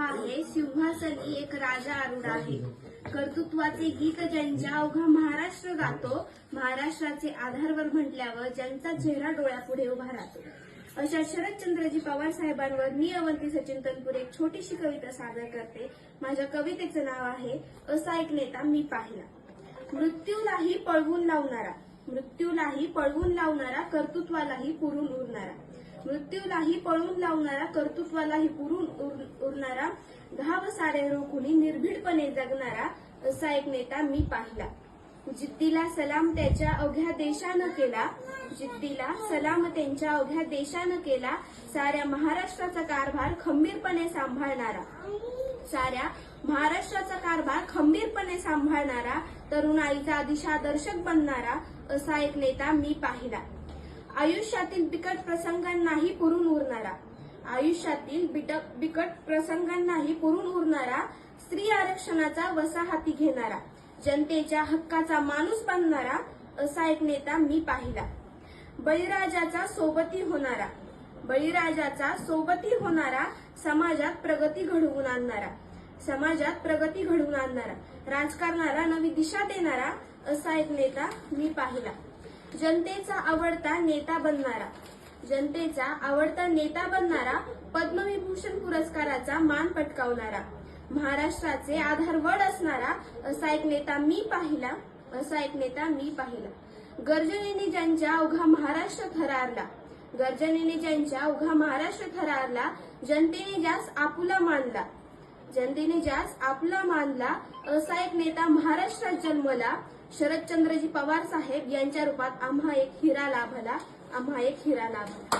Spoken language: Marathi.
उभा आहे सिंहासनी एक राजा आरूढ आहे. कर्तृत्वाचे गीत ज्यांच्या अवघा महाराष्ट्र गातो महाराष्ट्राचे आधारवर म्हटल्यावर ज्यांचा चेहरा डोळ्यापुढे उभा राहतो. अशा शरदचंद्रजी पवार साहेबांवर मी अवंती सचिन तनपूर एक छोटीशी कविता सादर करते. माझ्या कवितेचं नाव आहे असा एक नेता मी पाहिला. मृत्यूलाही पळवून लावणारा मृत्यूलाही पळवून लावणारा कर्तृत्वालाही पुरून उरणारा मृत्यूलाही पळून लावणारा कर्तृत्वालाही पुरून उर- उरणारा घाव सारे रोखुनी निर्भीडपणे जगणारा असा एक नेता मी पाहिला. जिद्दीला सलाम त्याच्या अवघ्या देशानं केला. जिद्दीला सलाम त्यांच्या अवघ्या देशानं केला. साऱ्या महाराष्ट्राचा कारभार खंबीरपणे सांभाळणारा. साऱ्या महाराष्ट्राचा कारभार खंबीरपणे सांभाळणारा तरुणाईचा दिशादर्शक बनणारा असा एक नेता मी पाहिला. आयुष्यातील बिकट प्रसंगांनाही पुरून उरणारा. आयुष्यातील बिकट प्रसंगांनाही पुरून उरणारा स्त्री आरक्षणाचा वसाहती घेणारा जनतेच्या हक्काचा माणूस बनणारा असा एक नेता मी पाहिला. बळीराजाचा सोबती होणारा बळीराजाचा सोबती होणारा समाजात प्रगती घडवून आणणारा समाजात प्रगती घडवून आणणारा राजकारणाला नवी दिशा देणारा असा एक नेता मी पाहिला. जनतेचा आवडता नेता बनणारा. जनतेचा आवडता नेता बनणारा पद्मविभूषण पुरस्काराचा मान पटकावणारा. महाराष्ट्राचे आधारवड असणारा असा एक नेता मी पाहिला असा एक नेता मी पाहिला. गर्जनेने ज्यांच्या अवघा महाराष्ट्र थरारला गर्जनेने ज्यांच्या अवघा महाराष्ट्र थरारला जनतेने ज्यास आपुला मानला जनतेने ज्यास आपला मानला असा एक नेता महाराष्ट्रात जन्मला शरदचंद्रजी पवार साहेब यांच्या रूपात आम्हा एक हिरा लाभला आम्हा एक हिरा लाभला.